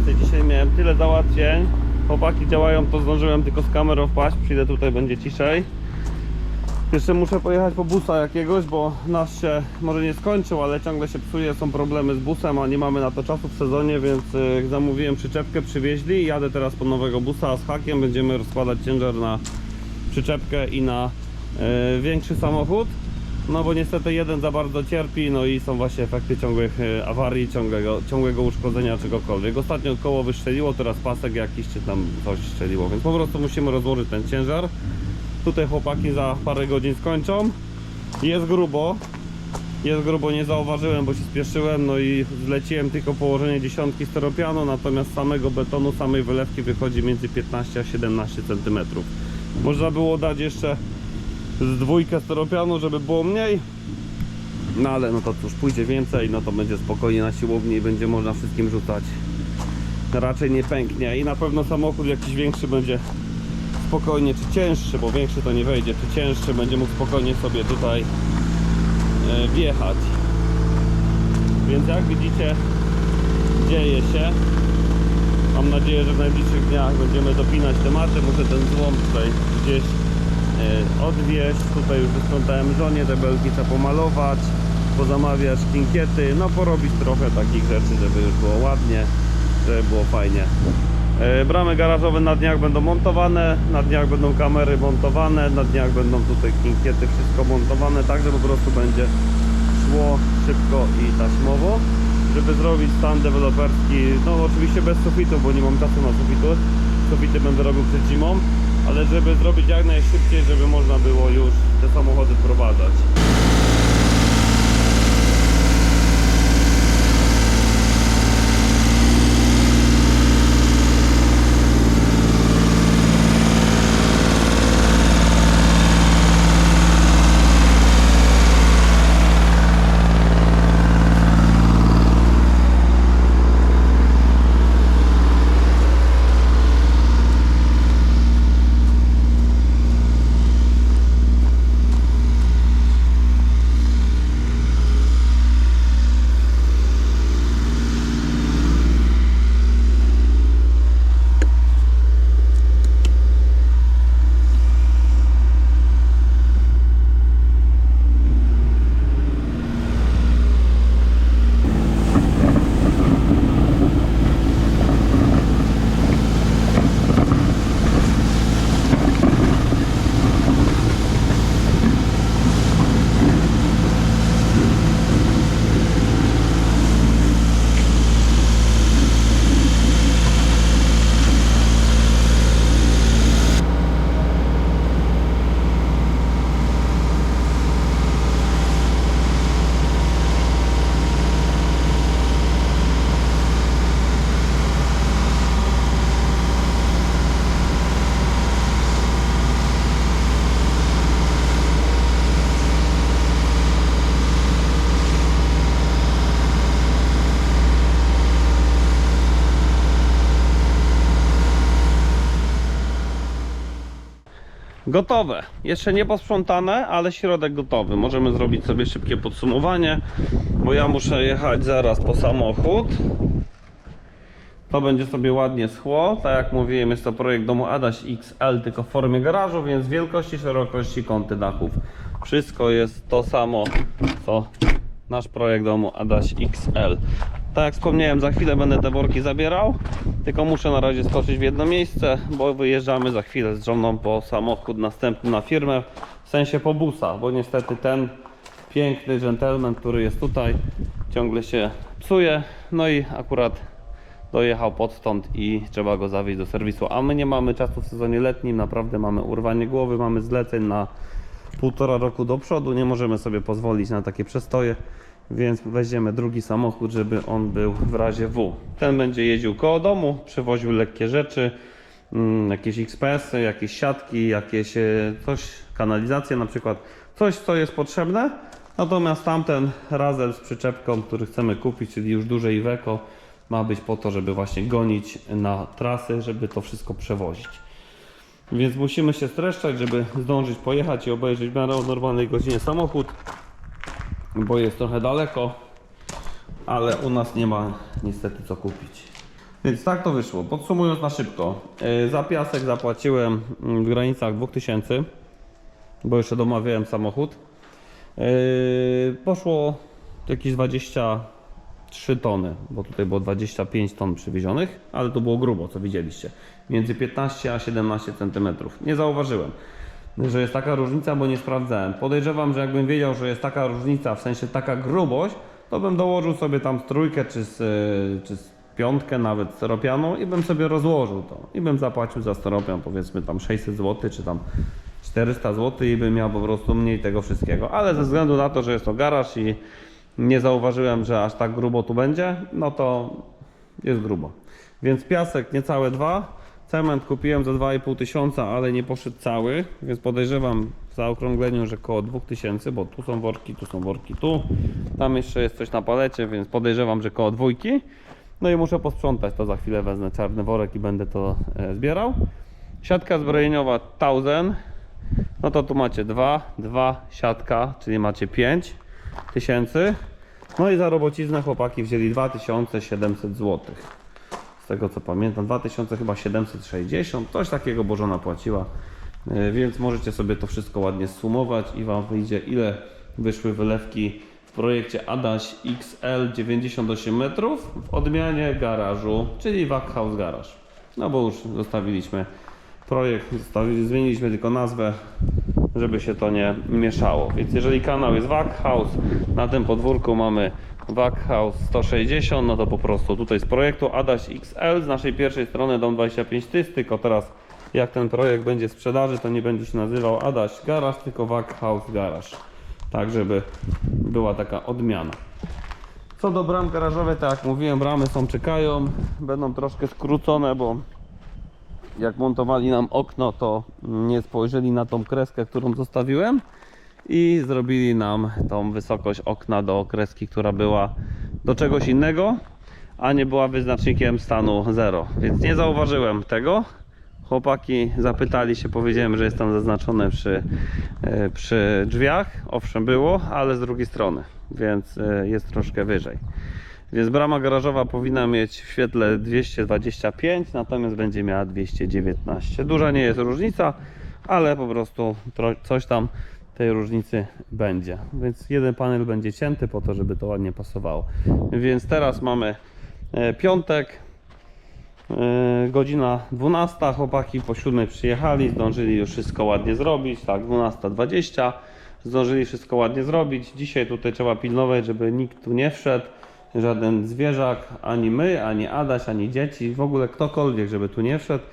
pracy. Dzisiaj miałem tyle załatwień. Chłopaki działają, to zdążyłem tylko z kamerą wpaść. Przyjdę tutaj, będzie ciszej. Jeszcze muszę pojechać po busa jakiegoś, bo nasz się może nie skończył, ale ciągle się psuje, są problemy z busem, a nie mamy na to czasu w sezonie, więc y, zamówiłem przyczepkę, przywieźli i jadę teraz po nowego busa z hakiem. Będziemy rozkładać ciężar na przyczepkę i na y, większy samochód. No bo niestety jeden za bardzo cierpi, no i są właśnie efekty ciągłych y, awarii, ciągłego, ciągłego uszkodzenia czegokolwiek. Ostatnio koło wystrzeliło, teraz pasek jakiś czy tam coś strzeliło, więc po prostu musimy rozłożyć ten ciężar. Tutaj chłopaki za parę godzin skończą. Jest grubo. Jest grubo, nie zauważyłem, bo się spieszyłem, no i zleciłem tylko położenie dziesiątki steropianu, natomiast samego betonu, samej wylewki wychodzi między 15 a 17 cm. Można było dać jeszcze z dwójkę steropianu, żeby było mniej. No ale no to cóż, pójdzie więcej, no to będzie spokojnie na siłowni i będzie można wszystkim rzucać. Raczej nie pęknie i na pewno samochód jakiś większy będzie spokojnie, czy cięższy, bo większy to nie wejdzie, czy cięższy będzie mógł spokojnie sobie tutaj e, wjechać. Więc jak widzicie, dzieje się. Mam nadzieję, że w najbliższych dniach będziemy dopinać tematy. Muszę ten złom tutaj gdzieś odwieźć. Tutaj już wysprzątałem żonie, te belki pomalować, pozamawiać kinkiety, no porobić trochę takich rzeczy, żeby już było ładnie, żeby było fajnie. E, Bramy garażowe na dniach będą montowane, na dniach będą kamery montowane, na dniach będą tutaj kinkiety, wszystko montowane, tak że po prostu będzie szło szybko i taśmowo. Żeby zrobić stan deweloperski, no oczywiście bez sufitu, bo nie mam czasu na sufitu. Sufity będę robił przed zimą, ale żeby zrobić jak najszybciej, żeby można było już te samochody wprowadzać. Gotowe. Jeszcze nie posprzątane, ale środek gotowy. Możemy zrobić sobie szybkie podsumowanie, bo ja muszę jechać zaraz po samochód. To będzie sobie ładnie schło. Tak jak mówiłem, jest to projekt domu Adaś XL, tylko w formie garażu, więc wielkości, szerokości, kąty dachów. Wszystko jest to samo, co nasz projekt domu Adaś XL. Tak jak wspomniałem, za chwilę będę te worki zabierał, tylko muszę na razie skoczyć w jedno miejsce, bo wyjeżdżamy za chwilę z żoną po samochód następny na firmę, w sensie po busa, bo niestety ten piękny gentleman, który jest tutaj, ciągle się psuje, no i akurat dojechał podstąd i trzeba go zawieźć do serwisu, a my nie mamy czasu w sezonie letnim, naprawdę mamy urwanie głowy, mamy zleceń na półtora roku do przodu, nie możemy sobie pozwolić na takie przestoje, więc weźmiemy drugi samochód, żeby on był w razie W. Ten będzie jeździł koło domu, przywoził lekkie rzeczy, mm, jakieś XPS-y, jakieś siatki, jakieś e, coś, kanalizację na przykład, coś co jest potrzebne. Natomiast tamten Razel z przyczepką, który chcemy kupić, czyli już duże Iveco, ma być po to, żeby właśnie gonić na trasy, żeby to wszystko przewozić. Więc musimy się streszczać, żeby zdążyć pojechać i obejrzeć w miarę o normalnej godzinie samochód. Bo jest trochę daleko, ale u nas nie ma niestety co kupić. Więc tak to wyszło. Podsumując na szybko, yy, za piasek zapłaciłem mm, w granicach 2000, bo jeszcze domawiałem samochód. Yy, poszło jakieś 23 tony, bo tutaj było 25 ton przywiezionych, ale to było grubo, co widzieliście. Między 15 a 17 cm. Nie zauważyłem, że jest taka różnica, bo nie sprawdzałem. Podejrzewam, że jakbym wiedział, że jest taka różnica, w sensie taka grubość, to bym dołożył sobie tam trójkę czy z, yy, czy z piątkę nawet steropianą i bym sobie rozłożył to. I bym zapłacił za steropian powiedzmy tam 600 zł, czy tam 400 zł i bym miał po prostu mniej tego wszystkiego. Ale ze względu na to, że jest to garaż i nie zauważyłem, że aż tak grubo tu będzie, no to jest grubo. Więc piasek niecałe dwa. Cement kupiłem za 2,5 tysiąca, ale nie poszedł cały, więc podejrzewam w zaokrągleniu, że koło 2000, bo tu są worki, tu są worki, tu. Tam jeszcze jest coś na palecie, więc podejrzewam, że koło dwójki. No i muszę posprzątać to za chwilę, wezmę czarny worek i będę to e, zbierał. Siatka zbrojeniowa 1000, no to tu macie 2, 2, siatka, czyli macie 5 tysięcy. No i za robociznę chłopaki wzięli 2700 zł. Tego co pamiętam, 2000 chyba 760, coś takiego Bożona płaciła. Yy, Więc możecie sobie to wszystko ładnie sumować i Wam wyjdzie ile wyszły wylewki w projekcie Adaś XL 98 metrów w odmianie garażu, czyli Wack House Garage. No bo już zostawiliśmy projekt, zostawili, zmieniliśmy tylko nazwę, żeby się to nie mieszało. Więc jeżeli kanał jest Wack House, na tym podwórku mamy Wack House 160, no to po prostu tutaj z projektu Adaś XL, z naszej pierwszej strony Dom 25 Tys, tylko teraz jak ten projekt będzie w sprzedaży, to nie będzie się nazywał Adaś Garage, tylko Wack House Garage. Tak, żeby była taka odmiana. Co do bram garażowych, tak jak mówiłem, bramy są czekają, będą troszkę skrócone, bo jak montowali nam okno, to nie spojrzeli na tą kreskę, którą zostawiłem i zrobili nam tą wysokość okna do kreski, która była do czegoś innego, a nie była wyznacznikiem stanu 0. Więc nie zauważyłem tego. Chłopaki zapytali się, powiedziałem, że jest tam zaznaczone przy, e, przy drzwiach. Owszem, było, ale z drugiej strony, więc e, jest troszkę wyżej. Więc brama garażowa powinna mieć w świetle 225, natomiast będzie miała 219. Duża nie jest różnica, ale po prostu coś tam tej różnicy będzie. Więc jeden panel będzie cięty po to, żeby to ładnie pasowało. Więc teraz mamy e, piątek, e, godzina 12. Chłopaki po 7 przyjechali, zdążyli już wszystko ładnie zrobić. Tak, 12.20. Zdążyli wszystko ładnie zrobić. Dzisiaj tutaj trzeba pilnować, żeby nikt tu nie wszedł żaden zwierzak, ani my, ani Adaś, ani dzieci, w ogóle ktokolwiek, żeby tu nie wszedł.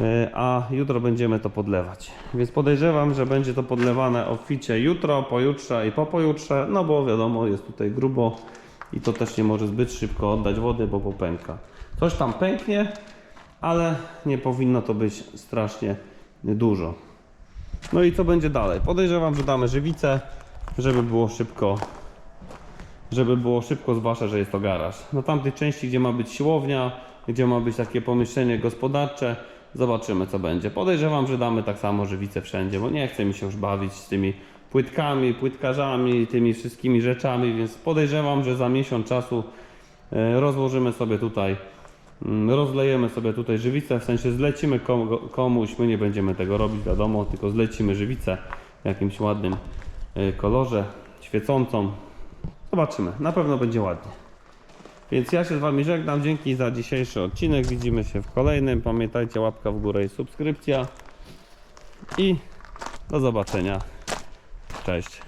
E, A jutro będziemy to podlewać. Więc podejrzewam, że będzie to podlewane obficie jutro, pojutrze i po pojutrze, no bo wiadomo, jest tutaj grubo i to też nie może zbyt szybko oddać wody, bo popęka. Coś tam pęknie, ale nie powinno to być strasznie dużo. No i co będzie dalej? Podejrzewam, że damy żywicę, żeby było szybko żeby było szybko, zwłaszcza, że jest to garaż. Na tamtej części, gdzie ma być siłownia, gdzie ma być takie pomieszczenie gospodarcze, zobaczymy co będzie. Podejrzewam, że damy tak samo żywicę wszędzie, bo nie chce mi się już bawić z tymi płytkami, płytkarzami, tymi wszystkimi rzeczami, więc podejrzewam, że za miesiąc czasu e, rozłożymy sobie tutaj, mm, rozlejemy sobie tutaj żywicę, w sensie zlecimy komu- komuś, my nie będziemy tego robić, wiadomo, tylko zlecimy żywicę w jakimś ładnym e, kolorze, świecącą, Zobaczymy, na pewno będzie ładnie. Więc ja się z Wami żegnam, dzięki za dzisiejszy odcinek, widzimy się w kolejnym. Pamiętajcie, łapka w górę i subskrypcja. I do zobaczenia. Cześć.